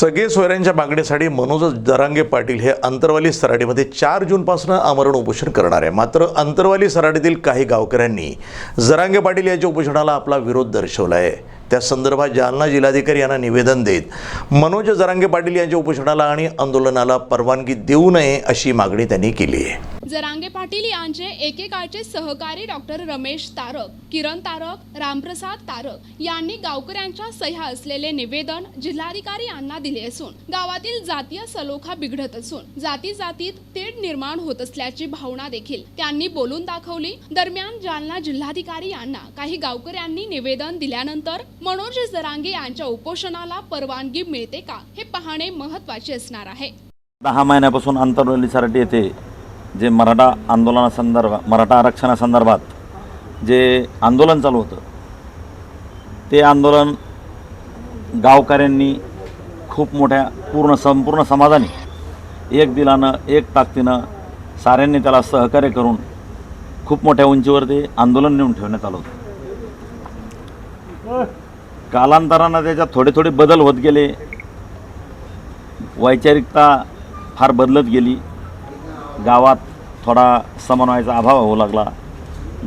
सगळे सोयऱ्यांच्या मागणीसाठी मनोज दरांगे पाटील हे अंतरवाली सराडीमध्ये चार जूनपासून आमरण उपोषण करणार आहे. मात्र अंतरवाली सराडीतील काही गावकऱ्यांनी जरांगे पाटील यांच्या उपोषणाला आपला विरोध दर्शवला आहे त्या संदर्भात जालना जिल्हाधिकारी यांना निवेदन देत मनोज जरांगे पाटील यांच्या उपोषणाला आणि आंदोलनाला परवानगी देऊ नये अशी मागणी त्यांनी केली आहे. जरांगे पाटील यांचे एकेकाळचे सहकारी डॉक्टर रमेश तारक किरण तारक रामप्रसाद तारक यांनी गावकऱ्यांच्या सह्या असलेले निवेदन जिल्हाधिकारी यांना दिले असून गावातील जातीय सलोखा बिघडत असून जाती जातीत तेढ निर्माण होत असल्याची भावना देखील त्यांनी बोलून दाखवली. दरम्यान जालना जिल्हाधिकारी यांना काही गावकऱ्यांनी निवेदन दिल्यानंतर मनोज जरांगे यांच्या उपोषणाला परवानगी मिळते का हे पाहणे महत्त्वाचे असणार आहे. दहा महिन्यापासून आंतरवलीसाठी येथे जे मराठा आंदोलनासंदर्भात मराठा आरक्षणासंदर्भात जे आंदोलन चालू होतं ते आंदोलन गावकऱ्यांनी खूप मोठ्या पूर्ण संपूर्ण समाजाने एक दिलानं एक ताकदीनं साऱ्यांनी त्याला सहकार्य करून खूप मोठ्या उंचीवर ते आंदोलन नेऊन ठेवण्यात आलं होतं. कालांतरानं त्याच्यात थोडे थोडे बदल होत गेले. वैचारिकता फार बदलत गेली. गावात थोडा समन्वयाचा अभाव होऊ लागला.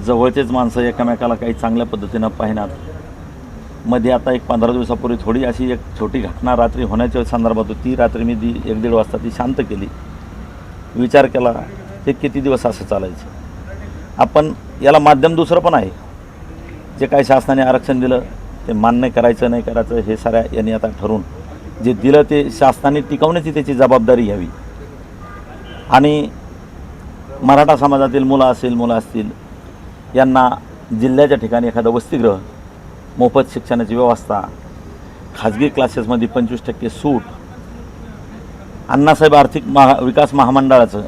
जवळचेच माणसं एकमेकाला काही चांगल्या पद्धतीनं पाहिनात मध्ये आता एक पंधरा दिवसापूर्वी थोडी अशी एक छोटी घटना रात्री होण्याच्या संदर्भात होती. ती रात्री मी दी एक दीड वाजता ती शांत केली. विचार केला ते किती दिवस असं चालायचं? आपण याला माध्यम दुसरं पण आहे. जे काही शासनाने आरक्षण दिलं ते मान्य करायचं नाही करायचं हे साऱ्या यांनी आता ठरवून. जे दिलं ते शासनाने टिकवण्याची त्याची जबाबदारी घ्यावी. आणि मराठा समाजातील मुलं असेल मुलं असतील यांना जिल्ह्याच्या ठिकाणी एखादं वसतिगृह मोफत शिक्षणाची व्यवस्था खाजगी क्लासेसमध्ये पंचवीस टक्के सूट अण्णासाहेब आर्थिक महा विकास महामंडळाचं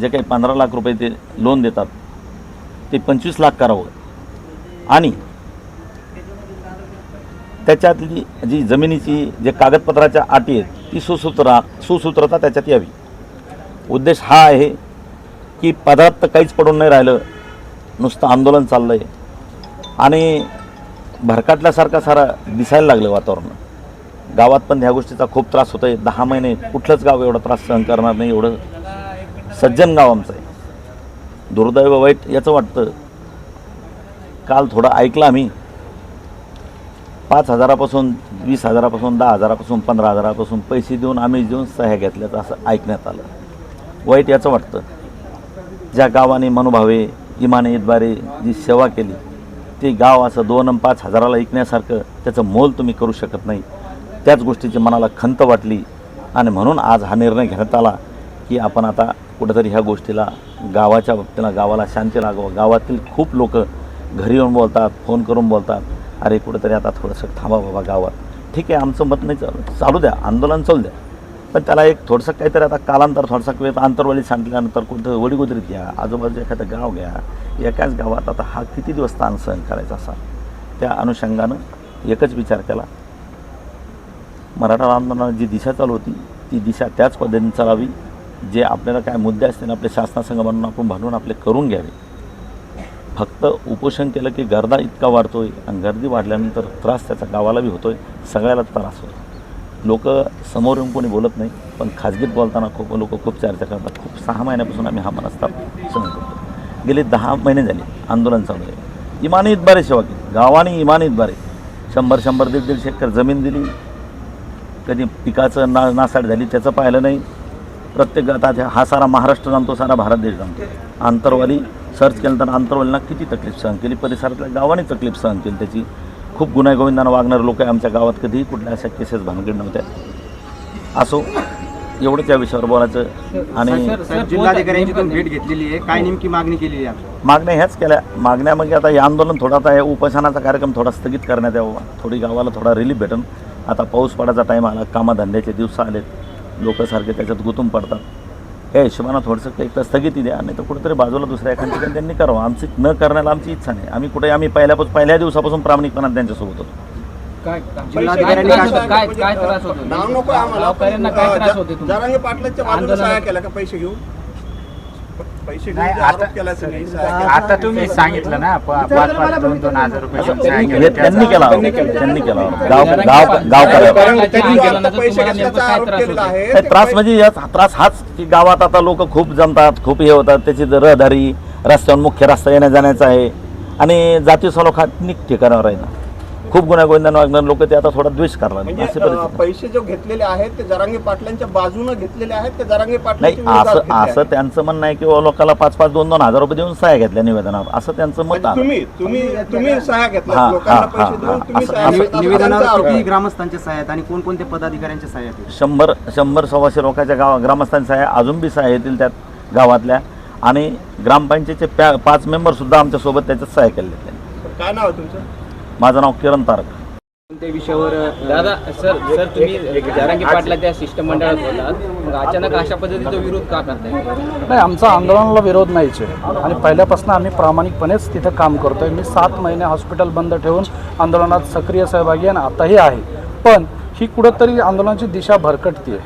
जे काही पंधरा लाख रुपये ते लोन देतात ते पंचवीस लाख करावं. आणि त्याच्यातली जी जमिनीची जे कागदपत्राच्या अटी आहेत ती सुसूत्रा सुसूत्रता त्याच्यात यावी. उद्देश हा आहे की पदार्थ तर काहीच पडून नाही राहिलं. नुसतं आंदोलन चाललं आहे आणि भरकाटल्यासारखा सारा दिसायला लागलं वातावरण. गावात पण ह्या गोष्टीचा खूप त्रास होतो आहे दहा महिने कुठलंच गाव एवढा त्रास सहन करणार नाही एवढं सज्जन गाव आमचं आहे. दुर्दैव वाईट याचं वाटतं. काल थोडं ऐकलं आम्ही. पाच हजारापासून वीस हजारापासून दहा हजारापासून पंधरा हजारापासून पैसे देऊन आम्ही देऊन सह्या घेतल्याचं असं ऐकण्यात आलं. वाईट याचं वाटतं. ज्या गावाने मनोभावे इमाने जी सेवा केली ते गाव असं दोन पाच हजाराला ऐकण्यासारखं त्याचं मोल तुम्ही करू शकत नाही. त्याच गोष्टीची मनाला खंत वाटली आणि म्हणून आज हा निर्णय घेण्यात आला की आपण आता कुठंतरी ह्या गोष्टीला गावाच्या बाबतीला गावाला शांती लागावं. गावातील खूप लोक घरी येऊन बोलतात फोन करून बोलतात अरे कुठंतरी आता थोडंसं थांबा बाबा गावात. ठीक आहे आमचं मत नाही चालू चालू द्या आंदोलन चालू द्या. पण त्याला एक थोडंसं काहीतरी आता कालांतर थोडंसं वेळ आंतरवाली सांगितल्यानंतर कोणतं वडीगुजरीत घ्या आजूबाजूचं एखादं गाव घ्या एकाच गावात आता हा किती दिवस ताण सहन करायचा असा? त्या अनुषंगानं एकच विचार केला. मराठा आंदोलनाला जी दिशा चालू होती ती दिशा त्याच पद्धतीने चालावी जे आपल्याला काय मुद्दे असतील आपले शासनासंघ म्हणून आपण भांडून आपले करून घ्यावे. फक्त उपोषण केलं की गर्दा इतका वाढतो आहे आणि गर्दी वाढल्यानंतर त्रास त्याचा गावाला बी आहे सगळ्याला त्रास होतो लोक समोर येऊन कोणी बोलत नाही पण खाजगीत बोलताना खूप लोक खूप चर्चा करतात. खूप सहा महिन्यापासून आम्ही हा मनस्ताप सहन करतो. गेले दहा महिने झाले आंदोलन चालू आहे. इमानी इतबारे सेवा केली गावाने इमानी इतबारे शंभर शंभर दीड दीडशे एकर जमीन दिली. कधी पिकाचं ना नासाड झाली त्याचं पाहिलं नाही. प्रत्येक आता हा सारा महाराष्ट्र जाणतो सारा भारत देश जाणतो. आंतरवाली सर्च केल्यानंतर आंतरवालीना किती तकलीफ सहन केली? परिसरातल्या गावाने तकलीफ सहन केली त्याची? खूप गुन्हेगोविंदानं वागणारे लोक आमच्या गावात कधीही कुठल्या अशा केसेस भानगड नव्हत्या. असो एवढंच या विषयावर बोलायचं. आणि सर जिल्हाधिकाऱ्यांची पण भेट घेतलेली आहे. काय नेमकी मागणी केलेली आहे? मागण्या ह्याच केल्या. मागण्या मग आता हे आंदोलन थोडा आता हे उपोषणाचा कार्यक्रम थोडा स्थगित करण्यात यावा. थोडी गावाला थोडा रिलीफ भेटन. आता पाऊस पडायचा टाईम आला कामाधंद्याचे दिवस आलेत. लोक सारखे त्याच्यात गुंतून पडतात. या हिशोबानं थोडंसं काही तर स्थगिती द्या नाही तर कुठेतरी बाजूला दुसऱ्या एखाद्या ठिकाणी त्यांनी करावं. आमची न करण्याला आमची इच्छा नाही. आम्ही कुठे आम्ही पहिल्यापासून पहिल्या दिवसापासून प्रामाणिकपणात त्यांच्यासोबत होतो. काय जिल्हाधिकाऱ्यांनी काय काय त्रास- काय काय त्रास होतो नाव नको आम्हाला. गावकऱ्यांना काय त्रास होते तुमचे? जरांगे पाटलांच्या बाजूला आंदोलनात- सहाय्य केला का? पैसे घेऊन? पैसे आरोप आता- नाही तुम्ही. सांगितलं ना प- पाच पाच दोन दोन हजार रुपये हे. त्यांनी केला. त्यांनी केला. गाव गाव कारण त्यांनी जो आता पैसे घेतल्याचा आरोप त्रास केलेला होतो? आहे. नाही, ते त्रास पै- म्हणजे याच त्रास हाच की गावात आता लोक खूप जमतात खूप हे होतात. त्याची रहदारी रस्त्यावर मुख्य रस्ता येण्या जाण्याचा आहे. आणि जाती सलोखानिक ठिकाणावर आहे ना. खूप गुन्ह्यागोविंदान वागणारे लोक ते आता थोडा द्वेष करणार म्हणजे अं, परिस्थिती पैसे जो घेतलेले आहेत ते जरांगे पाटलांच्या बाजूने घेतलेले आहेत ते जरांगे नाही पाटलांच्या असं घेतले असं आहेत. त्यांचं म्हणणं आहे की लोकांना पाच पाच दोन दोन हजार रुपये देऊन सह्या घेतल्या निवेदनावर. असं त्यांचं मत म्हणजे आहे. तुम्ही तुम्ही तुम्ही सहाय्य हा, घेतला लोकांना हा, पैसे हा, देऊन हा. तुम्ही असं- सहाय्य असं- घेतला, असं निवेदनावर त्यांचा आरोप किती आहे. ग्रामस्थांच्या सह्या आहेत आणि कोणकोणत्या पदाधिकाऱ्यांच्या सह्या आहेत. शंभर शंभर सव्वाशे लोकांच्या गाव ग्रामस्थांच्या सह्या अजून बी सह्या येतील त्यात गावातल्या. आणि ग्रामपंचायतचे प्या पाच मेंबरसुद्धा आमच्यासोबत त्याच्यात सह्या केलेल्या आहेत. काय नाव आहे तुमचं? माझं नाव किरण तारक. कोणत्या विषयावर दादा सर सर तुम्ही जारांगी पाटला त्या शिष्टमंडळात होतात मग अचानक अशा पद्धतीचा विरोध का करताय? नाही आमचा आंदोलनाला विरोध नाहीच आहे. आणि पहिल्यापासून आम्ही प्रामाणिकपणेच तिथं काम करतोय. मी सात महिने हॉस्पिटल बंद ठेवून आंदोलनात सक्रिय सहभागी आहे आणि आताही आहे. पण ही कुठंतरी आंदोलनाची दिशा भरकटते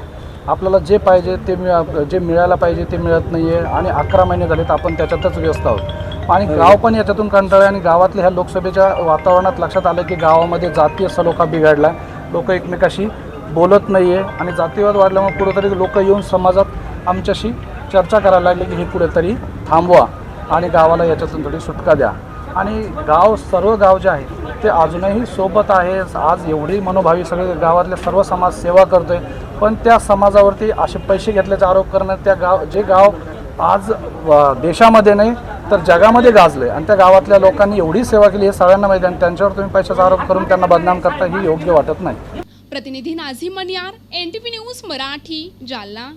आपल्याला जे पाहिजे ते मिळा जे मिळायला पाहिजे ते मिळत नाही आहे आणि अकरा महिने झाले तर आपण त्याच्यातच व्यस्त आहोत. आणि गाव पण याच्यातून कंटाळले आणि गावातल्या ह्या लोकसभेच्या वातावरणात लक्षात आलं की गावामध्ये जातीय सलोखा बिघडला. लोक एकमेकाशी बोलत नाही आहे आणि जातीवाद वाढल्यामुळे कुठेतरी लोक येऊन समाजात आमच्याशी चर्चा करायला लागली की हे कुठेतरी थांबवा आणि गावाला याच्यातून थोडी सुटका द्या. आणि गाव सर्व गाव जे आहे ते अजूनही सोबत आहे आज एवढी मनोभावी सगळे गावातले सर्व समाज सेवा करतोय. पण त्या समाजावरती असे पैसे घेतल्याचे आरोप करणं त्या गाव जे गाव आज देशामध्ये नाही तर जगामध्ये गाजलंय. आणि त्या गावातल्या लोकांनी एवढी सेवा केली हे सगळ्यांना माहिती आणि त्यांच्यावर तुम्ही पैशाचा आरोप करून त्यांना बदनाम करता ही योग्य वाटत नाही. प्रतिनिधी Nazi Maniyar N T news Marathi Jalna.